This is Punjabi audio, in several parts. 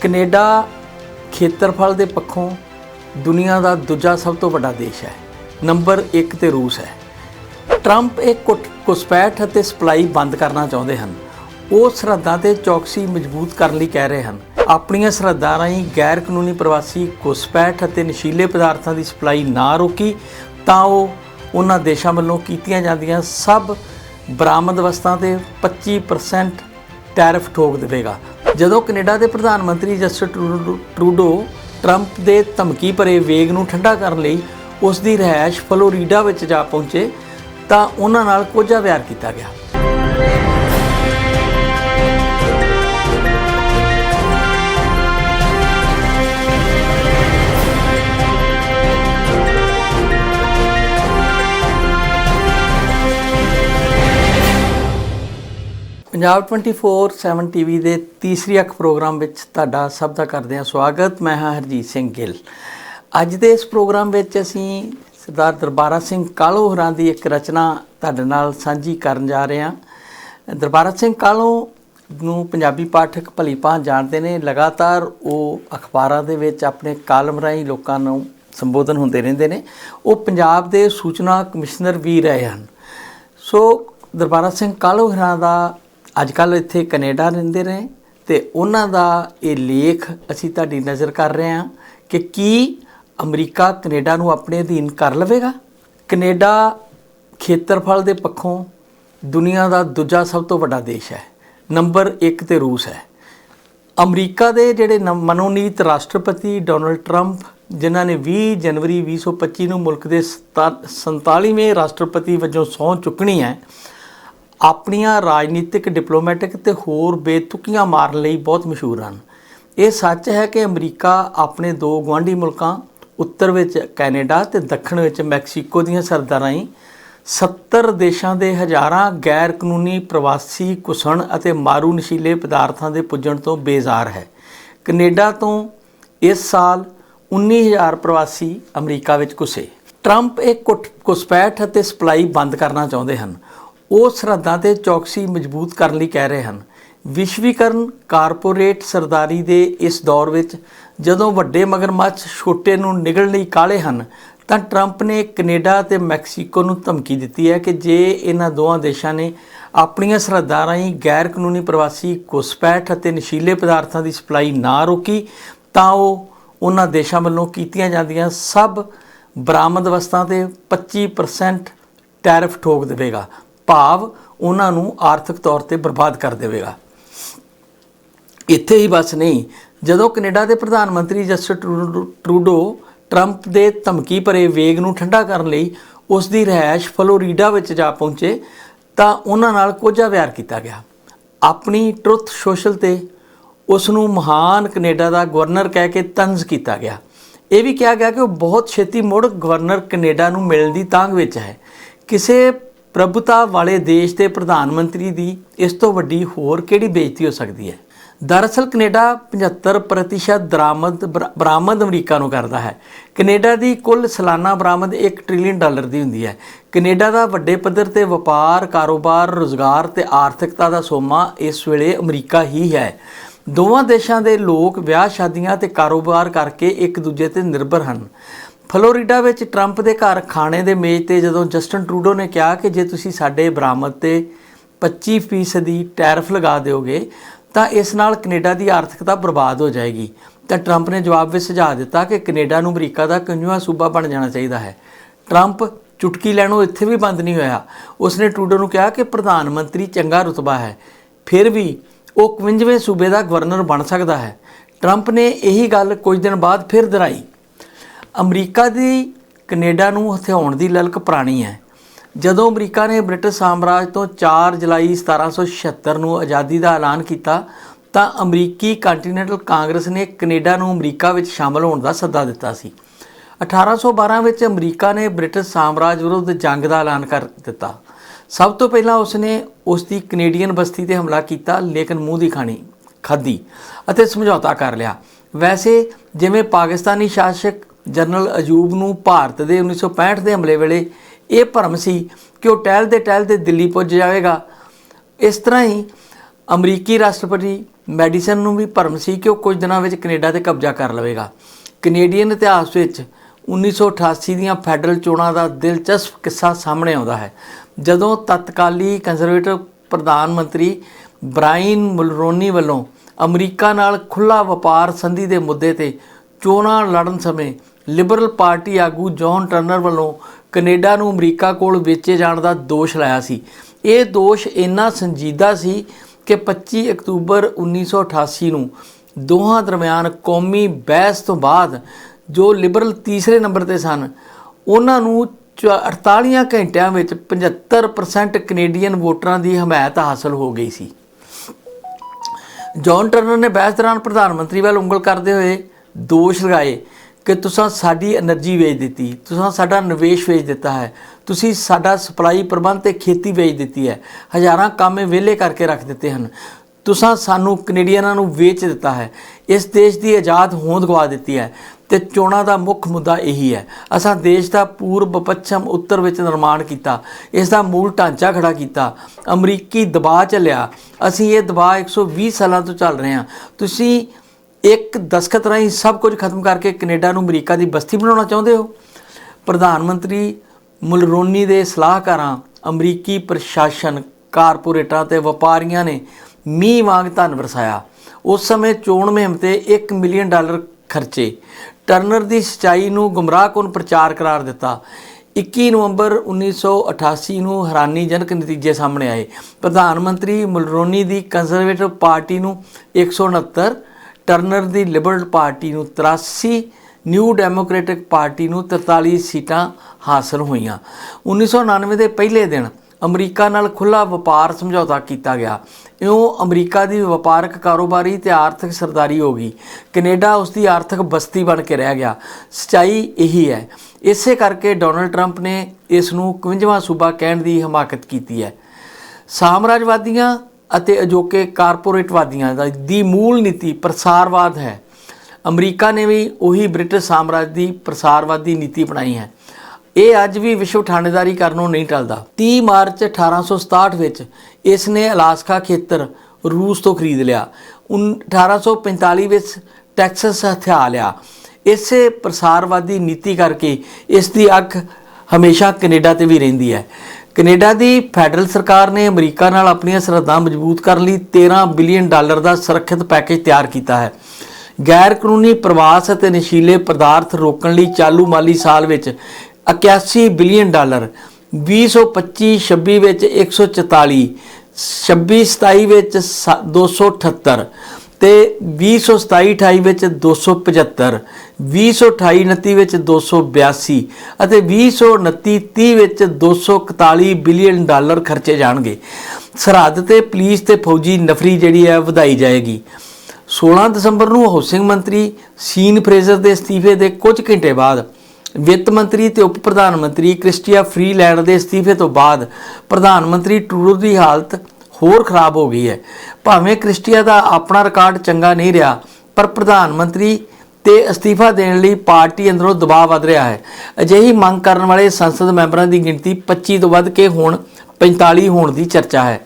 ਕੈਨੇਡਾ ਖੇਤਰਫਲ ਦੇ ਪੱਖੋਂ ਦੁਨੀਆ ਦਾ ਦੂਜਾ ਸਭ ਤੋਂ ਵੱਡਾ ਦੇਸ਼ ਹੈ। ਨੰਬਰ 1 ਤੇ ਰੂਸ ਹੈ। ਟਰੰਪ ਇਹ ਘੁੱਟ- ਘੁਸਪੈਠ ਅਤੇ ਸਪਲਾਈ ਬੰਦ ਕਰਨਾ ਚਾਹੁੰਦੇ ਹਨ। ਉਹ ਸਰਹੱਦਾਂ ਤੇ ਚੌਕਸੀ ਮਜ਼ਬੂਤ ਕਰਨ ਲਈ ਕਹਿ ਰਹੇ ਹਨ। ਆਪਣੀਆਂ ਸਰਹੱਦਾਂ ਰਾਹੀਂ ਗੈਰ ਕਾਨੂੰਨੀ ਪ੍ਰਵਾਸੀ ਘੁਸਪੈਠ ਅਤੇ ਨਸ਼ੀਲੇ ਪਦਾਰਥਾਂ ਦੀ ਸਪਲਾਈ ਨਾ ਰੋਕੀ, ਤਾਂ ਉਹ ਉਹਨਾਂ ਦੇਸ਼ਾਂ ਵੱਲੋਂ ਕੀਤੀਆਂ ਜਾਂਦੀਆਂ ਸਭ ਬਰਾਮਦ ਵਸਤਾਂ ਤੇ 25% ਟੈਰਿਫ ਠੋਕ ਦੇਵੇਗਾ। ਜਦੋਂ ਕੈਨੇਡਾ ਦੇ ਪ੍ਰਧਾਨ ਮੰਤਰੀ ਜਸਟਿਨ ਟਰੂ- ਟਰੂਡੋ ਟਰੰਪ ਦੇ ਧਮਕੀ ਭਰੇ ਵੇਗ ਨੂੰ ਠੰਡਾ ਕਰਨ ਲਈ ਉਸ ਦੀ ਰਿਹਾਇਸ਼ ਫਲੋਰੀਡਾ ਵਿੱਚ ਜਾ ਪਹੁੰਚੇ, ਤਾਂ ਉਹਨਾਂ ਨਾਲ ਕੋਝਾ ਵਿਹਾਰ ਕੀਤਾ ਗਿਆ। ਪੰਜਾਬ 24/7 ਟੀਵੀ ਦੇ ਤੀਸਰੀ ਅੱਖ ਪ੍ਰੋਗਰਾਮ ਵਿੱਚ ਤੁਹਾਡਾ ਸਭ ਦਾ ਕਰਦੇ ਹਾਂ ਸਵਾਗਤ। ਮੈਂ ਹਾਂ ਹਰਜੀਤ ਸਿੰਘ ਗਿੱਲ। ਅੱਜ ਦੇ ਇਸ ਪ੍ਰੋਗਰਾਮ ਵਿੱਚ ਅਸੀਂ ਸਰਦਾਰ ਦਰਬਾਰਾ ਸਿੰਘ ਕਾਲੋ ਹੋਰਾਂ ਦੀ ਇੱਕ ਰਚਨਾ ਤੁਹਾਡੇ ਨਾਲ ਸਾਂਝੀ ਕਰਨ ਜਾ ਰਹੇ ਹਾਂ। ਦਰਬਾਰਾ ਸਿੰਘ ਕਾਲੋ ਨੂੰ ਪੰਜਾਬੀ ਪਾਠਕ ਭਲੀ ਭਾਂ ਜਾਣਦੇ ਨੇ। ਲਗਾਤਾਰ ਉਹ ਅਖਬਾਰਾਂ ਦੇ ਵਿੱਚ ਆਪਣੇ ਕਾਲਮ ਰਾਹੀਂ ਲੋਕਾਂ ਨੂੰ ਸੰਬੋਧਨ ਹੁੰਦੇ ਰਹਿੰਦੇ ਨੇ। ਉਹ ਪੰਜਾਬ ਦੇ ਸੂਚਨਾ ਕਮਿਸ਼ਨਰ ਵੀ ਰਹੇ ਹਨ। ਸੋ ਦਰਬਾਰਾ ਸਿੰਘ ਕਾਲੋ ਹਰਾਂ ਦਾ ਅੱਜ ਕੱਲ ਇੱਥੇ ਕੈਨੇਡਾ ਰਹਿੰਦੇ ਨੇ ਤੇ ਉਹਨਾਂ ਦਾ ਇਹ ਲੇਖ ਅਸੀਂ ਤੁਹਾਡੀ ਨਜ਼ਰ ਕਰ ਰਹੇ ਹਾਂ ਕਿ ਕੀ ਅਮਰੀਕਾ ਕੈਨੇਡਾ ਨੂੰ ਆਪਣੇ ਅਧੀਨ ਕਰ ਲਵੇਗਾ। ਕੈਨੇਡਾ ਖੇਤਰਫਲ ਦੇ ਪੱਖੋਂ ਦੁਨੀਆ ਦਾ ਦੂਜਾ ਸਭ ਤੋਂ ਵੱਡਾ ਦੇਸ਼ ਹੈ। ਨੰਬਰ 1 ਤੇ ਰੂਸ ਹੈ। ਅਮਰੀਕਾ ਦੇ ਜਿਹੜੇ ਨਵ- ਮਨੋਨੀਤ ਰਾਸ਼ਟਰਪਤੀ ਡੋਨਲਡ ਟਰੰਪ, ਜਿਨ੍ਹਾਂ ਨੇ 20 ਜਨਵਰੀ 2025 ਨੂੰ ਮੁਲਕ ਦੇ 47ਵੇਂ ਰਾਸ਼ਟਰਪਤੀ ਵਜੋਂ ਸਹੁੰ ਚੁੱਕਣੀ ਹੈ ਆਪਣੀਆਂ ਰਾਜਨੀਤਿਕ ਡਿਪਲੋਮੈਟਿਕ ਤੇ ਹੋਰ ਬੇਤੁਕੀਆਂ ਮਾਰਨ ਲਈ ਬਹੁਤ ਮਸ਼ਹੂਰ ਹਨ। ਇਹ ਸੱਚ ਹੈ ਕਿ ਅਮਰੀਕਾ ਆਪਣੇ ਦੋ ਗੁਆਂਢੀ ਮੁਲਕਾਂ, ਉੱਤਰ ਵਿੱਚ ਕੈਨੇਡਾ ਤੇ ਦੱਖਣ ਵਿੱਚ ਮੈਕਸੀਕੋ ਦੀਆਂ ਸਰਹੱਦਾਂ ਰਾਹੀਂ 70 ਦੇਸ਼ਾਂ ਦੇ ਹਜ਼ਾਰਾਂ ਗੈਰ ਕਾਨੂੰਨੀ ਪ੍ਰਵਾਸੀ ਘੁਸਣ ਅਤੇ ਮਾਰੂ ਨਸ਼ੀਲੇ ਪਦਾਰਥਾਂ ਦੇ ਪੁੱਜਣ ਤੋਂ ਬੇਜ਼ਾਰ ਹੈ। ਕੈਨੇਡਾ ਤੋਂ ਇਸ ਸਾਲ 19000 ਪ੍ਰਵਾਸੀ ਅਮਰੀਕਾ ਵਿੱਚ ਘੁਸੇ। ਟਰੰਪ ਇਹ ਘੁੱਟ- ਘੁਸਪੈਠ ਅਤੇ ਸਪਲਾਈ ਬੰਦ ਕਰਨਾ ਚਾਹੁੰਦੇ ਹਨ। ਉਹ ਸਰਹੱਦਾਂ ਤੇ ਚੌਕਸੀ ਮਜ਼ਬੂਤ ਕਰਨ ਲਈ ਕਹਿ ਰਹੇ ਹਨ। ਵਿਸ਼ਵੀਕਰਨ ਕਾਰਪੋਰੇਟ ਸਰਦਾਰੀ ਦੇ ਇਸ ਦੌਰ ਵਿੱਚ ਜਦੋਂ ਵੱਡੇ ਮਗਰਮੱਛ ਛੋਟੇ ਨੂੰ ਨਿਗਲ ਲਈ ਕਾਲੇ ਹਨ, ਤਾਂ ਟਰੰਪ ਨੇ ਕੈਨੇਡਾ ਤੇ ਮੈਕਸੀਕੋ ਨੂੰ ਧਮਕੀ ਦਿੱਤੀ ਹੈ ਕਿ ਜੇ ਇਹਨਾਂ ਦੋਹਾਂ ਦੇਸ਼ਾਂ ਨੇ ਆਪਣੀਆਂ ਸਰਹੱਦਾਂ ਰਾਹੀਂ ਗੈਰ ਕਾਨੂੰਨੀ ਪ੍ਰਵਾਸੀ ਘੁਸਪੈਠ ਅਤੇ ਨਸ਼ੀਲੇ ਪਦਾਰਥਾਂ ਦੀ ਸਪਲਾਈ ਨਾ ਰੋਕੀ, ਤਾਂ ਉਹ ਉਹਨਾਂ ਦੇਸ਼ਾਂ ਵੱਲੋਂ ਕੀਤੀਆਂ ਜਾਂਦੀਆਂ ਸਭ ਬਰਾਮਦ ਵਸਤਾਂ ਤੇ 25% ਟੈਰਿਫ ਠੋਕ ਦੇਵੇਗਾ। ਭਾਵ ਉਹਨਾਂ ਨੂੰ ਆਰਥਿਕ ਤੌਰ ਤੇ ਬਰਬਾਦ ਕਰ ਦੇਵੇਗਾ। ਇੱਥੇ ਹੀ ਬਸ ਨਹੀਂ, ਜਦੋਂ ਕੈਨੇਡਾ ਦੇ ਪ੍ਰਧਾਨ ਮੰਤਰੀ ਜਸਟਿਨ ਟਰੂ- ਟਰੂਡੋ ਟਰੰਪ ਦੇ ਧਮਕੀ ਭਰੇ ਵੇਗ ਨੂੰ ਠੰਡਾ ਕਰਨ ਲਈ ਉਸ ਦੀ ਰਿਹਾਇਸ਼ ਫਲੋਰੀਡਾ ਵਿੱਚ ਜਾ ਪਹੁੰਚੇ, ਤਾਂ ਉਹਨਾਂ ਨਾਲ ਕੋਝਾ ਵਿਹਾਰ ਕੀਤਾ ਗਿਆ। ਆਪਣੀ ਟਰੁੱਥ ਸੋਸ਼ਲ ਤੇ ਉਸ ਨੂੰ ਮਹਾਨ ਕੈਨੇਡਾ ਦਾ ਗਵਰਨਰ ਕਹਿ ਕੇ ਤੰਜ਼ ਕੀਤਾ ਗਿਆ। ਇਹ ਵੀ ਕਿਹਾ ਗਿਆ ਕਿ ਉਹ ਬਹੁਤ ਛੇਤੀ ਮੁੜ ਗਵਰਨਰ ਕੈਨੇਡਾ ਨੂੰ ਮਿਲਣ ਦੀ ਤਾਂਗ ਵਿੱਚ ਹੈ। ਕਿਸੇ ਪ੍ਰਭੁਤਾ ਵਾਲੇ ਦੇਸ਼ ਦੇ ਪ੍ਰਧਾਨ ਮੰਤਰੀ ਦੀ ਇਸ ਤੋਂ ਵੱਡੀ ਹੋਰ ਕਿਹੜੀ ਬੇਇੱਜ਼ਤੀ ਹੋ ਸਕਦੀ ਹੈ? ਦਰਅਸਲ ਕੈਨੇਡਾ 75% ਦਰਾਮਦ ਬਰਾ- ਬਰਾਮਦ ਅਮਰੀਕਾ ਨੂੰ ਕਰਦਾ ਹੈ। ਕੈਨੇਡਾ ਦੀ ਕੁੱਲ ਸਾਲਾਨਾ ਬਰਾਮਦ 1 ਟ੍ਰਿਲੀਅਨ ਡਾਲਰ ਦੀ ਹੁੰਦੀ ਹੈ। ਕੈਨੇਡਾ ਦਾ ਵੱਡੇ ਪੱਧਰ ਤੇ ਵਪਾਰ, ਕਾਰੋਬਾਰ, ਰੋਜ਼ਗਾਰ ਤੇ ਆਰਥਿਕਤਾ ਦਾ ਸੋਮਾ ਇਸ ਵੇਲੇ ਅਮਰੀਕਾ ਹੀ ਹੈ। ਦੋਵਾਂ ਦੇਸ਼ਾਂ ਦੇ ਲੋਕ ਵਿਆਹ, ਸ਼ਾਦੀਆਂ ਤੇ ਕਾਰੋਬਾਰ ਕਰਕੇ ਇੱਕ ਦੂਜੇ ਤੇ ਨਿਰਭਰ ਹਨ। ਫਲੋਰੀਡਾ ਵਿੱਚ ਟਰੰਪ ਦੇ ਘਰ ਖਾਣੇ ਦੇ ਮੇਜ਼ ਤੇ ਜਦੋਂ ਜਸਟਨ ਟਰੂਡੋ ਨੇ ਕਿਹਾ ਕਿ ਜੇ ਤੁਸੀਂ ਸਾਡੇ ਬਰਾਮਦ ਤੇ 25% ਦੀ ਟੈਰਿਫ ਲਗਾ ਦਿਓਗੇ, ਤਾਂ ਇਸ ਨਾਲ ਕੈਨੇਡਾ ਦੀ ਆਰਥਿਕਤਾ ਬਰਬਾਦ ਹੋ ਜਾਏਗੀ। ਤਾਂ ਟਰੰਪ ਨੇ ਜਵਾਬ ਵਿੱਚ ਸੁਝਾਅ ਦਿੱਤਾ ਕਿ ਕੈਨੇਡਾ ਨੂੰ ਅਮਰੀਕਾ ਦਾ ਕੰਜੂਆ ਸੂਬਾ ਬਣ ਜਾਣਾ ਚਾਹੀਦਾ ਹੈ। ਟਰੰਪ ਚੁਟਕੀ ਲੈਣੋਂ ਇੱਥੇ ਵੀ ਬੰਦ ਨਹੀਂ ਹੋਇਆ। ਉਸਨੇ ਟਰੂਡੋ ਨੂੰ ਕਿਹਾ ਕਿ ਪ੍ਰਧਾਨ ਮੰਤਰੀ ਚੰਗਾ ਰੁਤਬਾ ਹੈ। ਫਿਰ ਵੀ ਉਹ 51ਵੇਂ ਸੂਬੇ ਦਾ ਗਵਰਨਰ ਬਣ ਸਕਦਾ ਹੈ। ਟਰੰਪ ਨੇ ਇਹੀ ਗੱਲ ਕੁਝ ਦਿਨ ਬਾਅਦ ਫਿਰ ਦੁਹਰਾਈ। ਅਮਰੀਕਾ ਦੀ ਕੈਨੇਡਾ ਨੂੰ ਹਥਿਆਉਣ ਦੀ ਲਲਕ ਪੁਰਾਣੀ ਹੈ। ਜਦੋਂ ਅਮਰੀਕਾ ਨੇ ਬ੍ਰਿਟਿਸ਼ ਸਾਮਰਾਜ ਤੋਂ 4 ਜੁਲਾਈ 1776 ਨੂੰ ਆਜ਼ਾਦੀ ਦਾ ਐਲਾਨ ਕੀਤਾ, ਤਾਂ ਅਮਰੀਕੀ ਕੰਟੀਨੈਂਟਲ ਕਾਂਗਰਸ ਨੇ ਕੈਨੇਡਾ ਨੂੰ ਅਮਰੀਕਾ ਵਿੱਚ ਸ਼ਾਮਲ ਹੋਣ ਦਾ ਸੱਦਾ ਦਿੱਤਾ ਸੀ। 1812 ਵਿੱਚ ਅਮਰੀਕਾ ਨੇ ਬ੍ਰਿਟਿਸ਼ ਸਾਮਰਾਜ ਵਿਰੁੱਧ ਜੰਗ ਦਾ ਐਲਾਨ ਕਰ ਦਿੱਤਾ। ਸਭ ਤੋਂ ਪਹਿਲਾਂ ਉਸਨੇ ਉਸ ਦੀ ਕੈਨੇਡੀਅਨ ਬਸਤੀ ਤੇ ਹਮਲਾ ਕੀਤਾ, ਲੇਕਿਨ ਮੂੰਹ ਦੀ ਖਾਣੀ ਖਾਧੀ ਅਤੇ ਸਮਝੌਤਾ ਕਰ ਲਿਆ। ਵੈਸੇ, ਜਿਵੇਂ ਪਾਕਿਸਤਾਨੀ ਸ਼ਾਸਕ ਜਨਰਲ ਅਜੂਬ ਨੂੰ ਭਾਰਤ ਦੇ 1965 ਦੇ ਹਮਲੇ ਵੇਲੇ ਇਹ ਭਰਮ ਸੀ ਕਿ ਉਹ ਟਹਿਲਦੇ ਟਹਿਲਦੇ ਦਿੱਲੀ ਪੁੱਜ ਜਾਵੇਗਾ। ਇਸ ਤਰ੍ਹਾਂ ਹੀ ਅਮਰੀਕੀ ਰਾਸ਼ਟਰਪਤੀ ਮੈਡੀਸਨ ਨੂੰ ਵੀ ਭਰਮ ਸੀ ਕਿ ਉਹ ਕੁਝ ਦਿਨਾਂ ਵਿੱਚ ਕੈਨੇਡਾ ਤੇ ਕਬਜ਼ਾ ਕਰ ਲਵੇਗਾ। ਕੈਨੇਡੀਅਨ ਇਤਿਹਾਸ ਵਿੱਚ 1988 ਦੀਆਂ ਫੈਡਰਲ ਚੋਣਾਂ ਦਾ ਦਿਲਚਸਪ ਕਿੱਸਾ ਸਾਹਮਣੇ ਆਉਂਦਾ ਹੈ। ਜਦੋਂ ਤਤਕਾਲੀ ਕੰਜ਼ਰਵੇਟਿਵ ਪ੍ਰਧਾਨ ਮੰਤਰੀ ਬ੍ਰਾਇਨ ਮੁਲਰੋਨੀ ਵੱਲੋਂ ਅਮਰੀਕਾ ਨਾਲ ਖੁੱਲਾ ਵਪਾਰ ਸੰਧੀ ਦੇ ਮੁੱਦੇ ਤੇ ਚੋਣਾਂ ਲੜਨ ਸਮੇਂ ਲਿਬਰਲ ਪਾਰਟੀ ਆਗੂ ਜੌਨ ਟਰਨਰ ਵੱਲੋਂ ਕੈਨੇਡਾ ਨੂੰ ਅਮਰੀਕਾ ਕੋਲ ਵੇਚੇ ਜਾਣ ਦਾ ਦੋਸ਼ ਲਾਇਆ ਸੀ। ਇਹ ਦੋਸ਼ ਇੰਨਾ ਸੰਜੀਦਾ ਸੀ ਕਿ 25 ਅਕਤੂਬਰ 1988 ਨੂੰ ਦੋਹਾਂ ਦਰਮਿਆਨ ਕੌਮੀ ਬਹਿਸ ਤੋਂ ਬਾਅਦ ਜੋ ਲਿਬਰਲ ਤੀਸਰੇ ਨੰਬਰ ਤੇ ਸਨ, ਉਹਨਾਂ ਨੂੰ ਚ- 48 ਘੰਟਿਆਂ ਵਿੱਚ 75% ਕੈਨੇਡੀਅਨ ਵੋਟਰਾਂ ਦੀ ਹਮਾਇਤ ਹਾਸਲ ਹੋ ਗਈ ਸੀ। ਜੌਨ ਟਰਨਰ ਨੇ ਬਹਿਸ ਦੌਰਾਨ ਪ੍ਰਧਾਨ ਮੰਤਰੀ ਵੱਲ ਉਂਗਲ ਕਰਦੇ ਹੋਏ ਦੋਸ਼ ਲਗਾਏ ਕਿ ਤੁਸੀਂ ਸਾਡੀ એનર્ਜੀ ਵੇਚ ਦਿੱਤੀ, ਤੁਸੀਂ ਸਾਡਾ ਨਿਵੇਸ਼ ਵੇਚ ਦਿੱਤਾ ਹੈ, ਤੁਸੀਂ ਸਾਡਾ ਸਪਲਾਈ ਪ੍ਰਬੰਧ ਤੇ ਖੇਤੀ ਵੇਚ ਦਿੱਤੀ ਹੈ, ਹਜ਼ਾਰਾਂ ਕੰਮ ਵਿਹਲੇ ਕਰਕੇ ਰੱਖ ਦਿੱਤੇ ਹਨ। ਤੁਸੀਂ ਸਾਨੂੰ ਕੈਨੇਡੀਅਨਾਂ ਨੂੰ ਵੇਚ ਦਿੱਤਾ ਹੈ, ਇਸ ਦੇਸ਼ ਦੀ ਆਜ਼ਾਦ ਹੋਂਦ ਗਵਾ ਦਿੱਤੀ ਹੈ, ਤੇ ਚੋਣਾਂ ਦਾ ਮੁੱਖ ਮੁੱਦਾ ਇਹੀ ਹੈ। ਅਸਾਂ ਦੇਸ਼ ਦਾ ਪੂਰਬ, ਪੱਛਮ, ਉੱਤਰ ਵਿੱਚ ਨਿਰਮਾਣ ਕੀਤਾ, ਇਸ ਦਾ ਮੂਲ ਢਾਂਚਾ ਖੜਾ ਕੀਤਾ, ਅਮਰੀਕੀ ਦਬਾਅ ਚੱਲਿਆ। ਅਸੀਂ ਇਹ ਦਬਾਅ 120 ਸਾਲਾਂ ਤੋਂ ਚੱਲ ਰਹੇ ਹਾਂ। ਤੁਸੀਂ ਇੱਕ ਦਸਖਤ ਰਾਹੀਂ ਸਭ ਕੁਝ ਖਤਮ ਕਰਕੇ ਕੈਨੇਡਾ ਨੂੰ ਅਮਰੀਕਾ ਦੀ ਬਸਤੀ ਬਣਾਉਣਾ ਚਾਹੁੰਦੇ ਹੋ? ਪ੍ਰਧਾਨ ਮੰਤਰੀ ਮੁਲਰੋਨੀ ਦੇ ਸਲਾਹਕਾਰਾਂ, ਅਮਰੀਕੀ ਪ੍ਰਸ਼ਾਸਨ ਕਾਰਪੋਰੇਟਾਂ ਤੇ ਵਪਾਰੀਆਂ ਨੇ ਮੀਂਹ ਵਾਂਗ ਧਨ ਵਰਸਾਇਆ। ਉਸ ਸਮੇਂ ਚੋਣ ਮੁਹਿੰਮ ਤੇ 1 ਮਿਲੀਅਨ ਡਾਲਰ ਖਰਚੇ। ਟਰਨਰ ਦੀ ਸਚਾਈ ਨੂੰ ਗੁੰਮਰਾਹਕੁਨ ਪ੍ਰਚਾਰ ਕਰਾਰ ਦਿੱਤਾ। 21 ਨਵੰਬਰ 1988 ਨੂੰ ਹੈਰਾਨੀਜਨਕ ਨਤੀਜੇ ਸਾਹਮਣੇ ਆਏ। ਪ੍ਰਧਾਨ ਮੰਤਰੀ ਮੁਲਰੋਨੀ ਦੀ ਕੰਜ਼ਰਵੇਟਿਵ ਪਾਰਟੀ ਨੂੰ 169 ਟਰਨਰ ਦੀ ਲਿਬਰਲ ਪਾਰਟੀ ਨੂੰ 83 ਨਿਊ ਡੈਮੋਕ੍ਰੈਟਿਕ ਪਾਰਟੀ ਨੂੰ 43 ਸੀਟਾਂ ਹਾਸਲ ਹੋਈਆਂ। 1999 ਦੇ ਪਹਿਲੇ ਦਿਨ ਅਮਰੀਕਾ ਨਾਲ ਖੁੱਲਾ ਵਪਾਰ ਸਮਝੌਤਾ ਕੀਤਾ ਗਿਆ। ਇਉਂ ਅਮਰੀਕਾ ਦੀ ਵਪਾਰਕ ਕਾਰੋਬਾਰੀ ਤੇ ਆਰਥਿਕ ਸਰਦਾਰੀ ਹੋ ਗਈ। ਕੈਨੇਡਾ ਉਸ ਦੀ ਆਰਥਿਕ ਬਸਤੀ ਬਣ ਕੇ ਰਹਿ ਗਿਆ। ਸਚਾਈ ਇਹੀ ਹੈ। ਇਸੇ ਕਰਕੇ ਡੋਨਲਡ ਟਰੰਪ ਨੇ ਇਸ ਨੂੰ 51ਵਾਂ ਸੂਬਾ ਕਹਿਣ ਦੀ ਹਮਾਕਤ ਕੀਤੀ ਹੈ। ਸਾਮਰਾਜਵਾਦੀਆਂ ਅਤੇ ਅਜੋਕੇ ਕਾਰਪੋਰੇਟਵਾਦੀਆਂ ਦਾ ਦੀ ਮੂਲ ਨੀਤੀ ਪ੍ਰਸਾਰਵਾਦ ਹੈ। ਅਮਰੀਕਾ ਨੇ ਵੀ ਉਹੀ ਬ੍ਰਿਟਿਸ਼ ਸਾਮਰਾਜ ਦੀ ਪ੍ਰਸਾਰਵਾਦੀ ਨੀਤੀ ਅਪਣਾਈ ਹੈ। ਇਹ ਅੱਜ ਵੀ ਵਿਸ਼ਵ ਠਾਣੇਦਾਰੀ ਕਰਨੋਂ ਨਹੀਂ ਟਲਦਾ। 30 ਮਾਰਚ 1867 ਵਿੱਚ ਇਸ ਨੇ ਅਲਾਸਕਾ ਖੇਤਰ ਰੂਸ ਤੋਂ ਖਰੀਦ ਲਿਆ। ਉਨ- 1845 ਵਿੱਚ ਟੈਕਸਸ ਹਥਿਆ ਲਿਆ। ਇਸੇ ਪ੍ਰਸਾਰਵਾਦੀ ਨੀਤੀ ਕਰਕੇ ਇਸ ਦੀ ਅੱਖ ਹਮੇਸ਼ਾ ਕੈਨੇਡਾ ਤੇ ਵੀ ਰਹਿੰਦੀ ਹੈ। ਕੈਨੇਡਾ ਦੀ ਫੈਡਰਲ ਸਰਕਾਰ ਨੇ ਅਮਰੀਕਾ ਨਾਲ ਆਪਣੀਆਂ ਸਰਹੱਦਾਂ ਮਜ਼ਬੂਤ ਕਰਨ ਲਈ 13 ਬਿਲੀਅਨ ਡਾਲਰ ਦਾ ਸੁਰੱਖਿਅਤ ਪੈਕੇਜ ਤਿਆਰ ਕੀਤਾ ਹੈ। ਗੈਰ ਕਾਨੂੰਨੀ ਪ੍ਰਵਾਸ ਅਤੇ ਨਸ਼ੀਲੇ ਪਦਾਰਥ ਰੋਕਣ ਲਈ ਚਾਲੂ ਮਾਲੀ ਸਾਲ ਵਿੱਚ 81 ਬਿਲੀਅਨ ਡਾਲਰ 2025-26 ਵਿੱਚ 144 26-27 ਵਿੱਚ ਸ- 278 ਤੇ 2027-28 ਵਿੱਚ 275 2028-29 ਵਿੱਚ 282 ਅਤੇ 2029-30 ਵਿੱਚ 241 ਬਿਲੀਅਨ ਡਾਲਰ ਖਰਚੇ ਜਾਣਗੇ। ਸਰਹੱਦ ਤੇ ਪੁਲਿਸ ਤੇ ਫੌਜੀ ਨਫਰੀ ਜਿਹੜੀ ਹੈ ਵਧਾਈ ਜਾਏਗੀ। 16 ਦਸੰਬਰ ਨੂੰ ਹਾਊਸਿੰਗ ਮੰਤਰੀ ਸੀਨ ਫਰੇਜ਼ਰ ਦੇ ਅਸਤੀਫੇ ਦੇ ਕੁਝ ਘੰਟੇ ਬਾਅਦ ਵਿੱਤ ਮੰਤਰੀ ਤੇ ਉਪ ਪ੍ਰਧਾਨ ਮੰਤਰੀ ਕ੍ਰਿਸਟੀਆ ਫਰੀਲੈਂਡ ਦੇ ਅਸਤੀਫੇ ਤੋਂ ਬਾਅਦ ਪ੍ਰਧਾਨ ਮੰਤਰੀ ਟਰੂਡੋ ਦੀ ਹਾਲਤ ਹੋਰ ਖਰਾਬ ਹੋ ਗਈ ਹੈ। ਭਾਵੇਂ ਕ੍ਰਿਸਟੀਆ ਦਾ ਆਪਣਾ ਰਿਕਾਰਡ ਚੰਗਾ ਨਹੀਂ ਰਿਹਾ, ਪਰ ਪ੍ਰਧਾਨ ਮੰਤਰੀ ਤੇ ਅਸਤੀਫਾ ਦੇਣ ਲਈ ਪਾਰਟੀ ਅੰਦਰੋਂ ਦਬਾਅ ਵਧ ਰਿਹਾ ਹੈ। ਅਜਿਹੀ ਮੰਗ ਕਰਨ ਵਾਲੇ ਸੰਸਦ ਮੈਂਬਰਾਂ ਦੀ ਗਿਣਤੀ 25 ਤੋਂ ਵੱਧ ਕੇ ਹੁਣ 45 ਹੋਣ ਦੀ ਚਰਚਾ ਹੈ।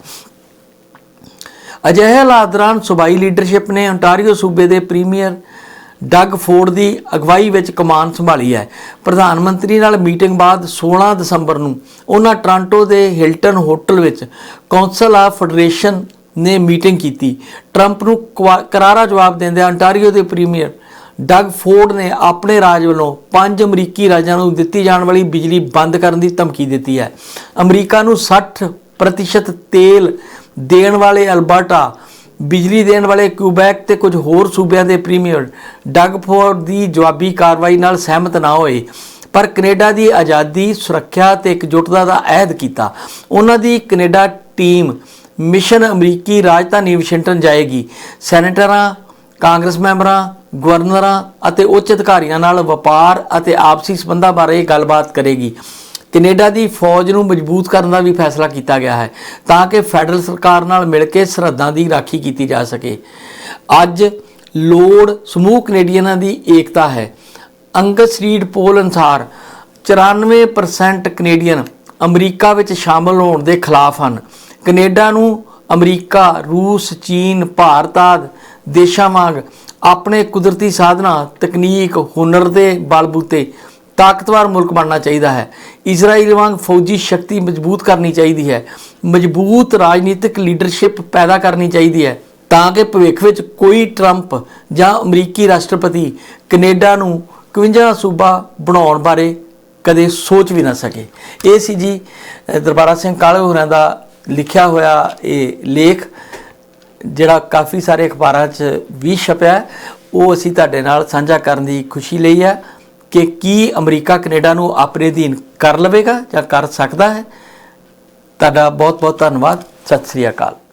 ਅਜਿਹੇ ਹਾਲਾਤ ਦੌਰਾਨ ਸੂਬਾਈ ਲੀਡਰਸ਼ਿਪ ਨੇ ontario ਸੂਬੇ ਦੇ ਪ੍ਰੀਮੀਅਰ ਡੱਗ ਫੋਰਡ ਦੀ ਅਗਵਾਈ ਵਿੱਚ ਕਮਾਨ ਸੰਭਾਲੀ ਹੈ। ਪ੍ਰਧਾਨ ਮੰਤਰੀ ਨਾਲ ਮੀਟਿੰਗ ਬਾਅਦ 16 ਦਸੰਬਰ ਨੂੰ ਉਹਨਾਂ ਟ੍ਰਾਂਟੋ ਦੇ ਹਿਲਟਨ ਹੋਟਲ ਵਿੱਚ ਕੌਂਸਲ ਆਫ ਫੈਡਰੇਸ਼ਨ ਨੇ ਮੀਟਿੰਗ ਕੀਤੀ। ਟਰੰਪ ਨੂੰ ਕੁਆ- ਕਰਾਰਾ ਜਵਾਬ ਦਿੰਦਿਆਂ ਅੰਟਾਰੀਓ ਦੇ ਪ੍ਰੀਮੀਅਰ ਡਗ ਫੋਰਡ ਨੇ ਆਪਣੇ ਰਾਜ ਵੱਲੋਂ ਪੰਜ ਅਮਰੀਕੀ ਰਾਜਾਂ ਨੂੰ ਦਿੱਤੀ ਜਾਣ ਵਾਲੀ ਬਿਜਲੀ ਬੰਦ ਕਰਨ ਦੀ ਧਮਕੀ ਦਿੱਤੀ ਹੈ। ਅਮਰੀਕਾ ਨੂੰ 60% ਪ੍ਰਤੀਸ਼ਤ ਤੇਲ ਦੇਣ ਵਾਲੇ ਅਲਬਰਟਾ ਬਿਜਲੀ ਦੇਣ ਵਾਲੇ ਕਿਊਬੈਕ ਤੇ ਕੁਝ ਹੋਰ ਸੂਬਿਆਂ ਦੇ ਪ੍ਰੀਮੀਅਰ ਡਗ ਫੋਰਡ ਦੀ ਜਵਾਬੀ ਕਾਰਵਾਈ ਨਾਲ ਸਹਿਮਤ ਨਾ ਹੋਏ, ਪਰ ਕੈਨੇਡਾ ਦੀ ਆਜ਼ਾਦੀ, ਸੁਰੱਖਿਆ ਤੇ ਇਕਜੁੱਟਤਾ ਦਾ ਅਹਿਦ ਕੀਤਾ। ਉਹਨਾਂ ਦੀ ਕੈਨੇਡਾ ਟੀਮ ਮਿਸ਼ਨ ਅਮਰੀਕੀ ਰਾਜਧਾਨੀ ਵਾਸ਼ਿੰਗਟਨ ਜਾਏਗੀ। ਸੈਨੇਟਰਾਂ, ਕਾਂਗਰਸ ਮੈਂਬਰਾਂ, ਗਵਰਨਰਾਂ ਅਤੇ ਉੱਚ ਅਧਿਕਾਰੀਆਂ ਨਾਲ ਵਪਾਰ ਅਤੇ ਆਪਸੀ ਸਬੰਧਾਂ ਬਾਰੇ ਗੱਲਬਾਤ ਕਰੇਗੀ। ਕੈਨੇਡਾ ਦੀ ਫੌਜ ਨੂੰ ਮਜ਼ਬੂਤ ਕਰਨ ਦਾ ਵੀ ਫੈਸਲਾ ਕੀਤਾ ਗਿਆ ਹੈ ਤਾਂ ਕਿ ਫੈਡਰਲ ਸਰਕਾਰ ਨਾਲ ਮਿਲ ਕੇ ਸਰਹੱਦਾਂ ਦੀ ਰਾਖੀ ਕੀਤੀ ਜਾ ਸਕੇ। ਅੱਜ ਲੋੜ ਸਮੂਹ ਕੈਨੇਡੀਅਨਾਂ ਦੀ ਏਕਤਾ ਹੈ। ਅੰਗਸ ਰੀਡ ਪੋਲ ਅਨੁਸਾਰ 94% ਕੈਨੇਡੀਅਨ ਅਮਰੀਕਾ ਵਿੱਚ ਸ਼ਾਮਲ ਹੋਣ ਦੇ ਖਿਲਾਫ ਹਨ। ਕੈਨੇਡਾ ਨੂੰ ਅਮਰੀਕਾ, ਰੂਸ, ਚੀਨ, ਭਾਰਤ ਆਦਿ ਦੇਸ਼ਾਂ ਵਾਂਗ ਆਪਣੇ ਕੁਦਰਤੀ ਸਾਧਨਾਂ, ਤਕਨੀਕ, ਹੁਨਰ ਦੇ ਬਲਬੂਤੇ ਤਾਕਤਵਰ ਮੁਲਕ ਬਣਨਾ ਚਾਹੀਦਾ ਹੈ। ਇਜ਼ਰਾਈਲ ਵਾਂਗ ਫੌਜੀ ਸ਼ਕਤੀ ਮਜ਼ਬੂਤ ਕਰਨੀ ਚਾਹੀਦੀ ਹੈ। ਮਜ਼ਬੂਤ ਰਾਜਨੀਤਿਕ ਲੀਡਰਸ਼ਿਪ ਪੈਦਾ ਕਰਨੀ ਚਾਹੀਦੀ ਹੈ ਤਾਂ ਕਿ ਭਵਿੱਖ ਵਿੱਚ ਕੋਈ ਟਰੰਪ ਜਾਂ ਅਮਰੀਕੀ ਰਾਸ਼ਟਰਪਤੀ ਕੈਨੇਡਾ ਨੂੰ 51 ਸੂਬਾ ਬਣਾਉਣ ਬਾਰੇ ਕਦੇ ਸੋਚ ਵੀ ਨਾ ਸਕੇ। ਇਹ ਸੀ ਜੀ ਦਰਬਾਰਾ ਸਿੰਘ ਕਾਲੇ ਹੋਰਾਂ ਦਾ ਲਿਖਿਆ ਹੋਇਆ ਇਹ ਲੇਖ, ਜਿਹੜਾ ਕਾਫੀ ਸਾਰੇ ਅਖਬਾਰਾਂ 'ਚ ਵੀ ਛਪਿਆ। ਉਹ ਅਸੀਂ ਤੁਹਾਡੇ ਨਾਲ ਸਾਂਝਾ ਕਰਨ ਦੀ ਖੁਸ਼ੀ ਲਈ ਹੈ। ਕਿ ਕੀ ਅਮਰੀਕਾ ਕੈਨੇਡਾ ਨੂੰ ਆਪਣੇ ਅਧੀਨ ਕਰ ਲਵੇਗਾ ਜਾਂ ਕਰ ਸਕਦਾ ਹੈ? ਤੁਹਾਡਾ ਬਹੁਤ ਬਹੁਤ ਧੰਨਵਾਦ। ਸਤਿ ਸ੍ਰੀ ਅਕਾਲ।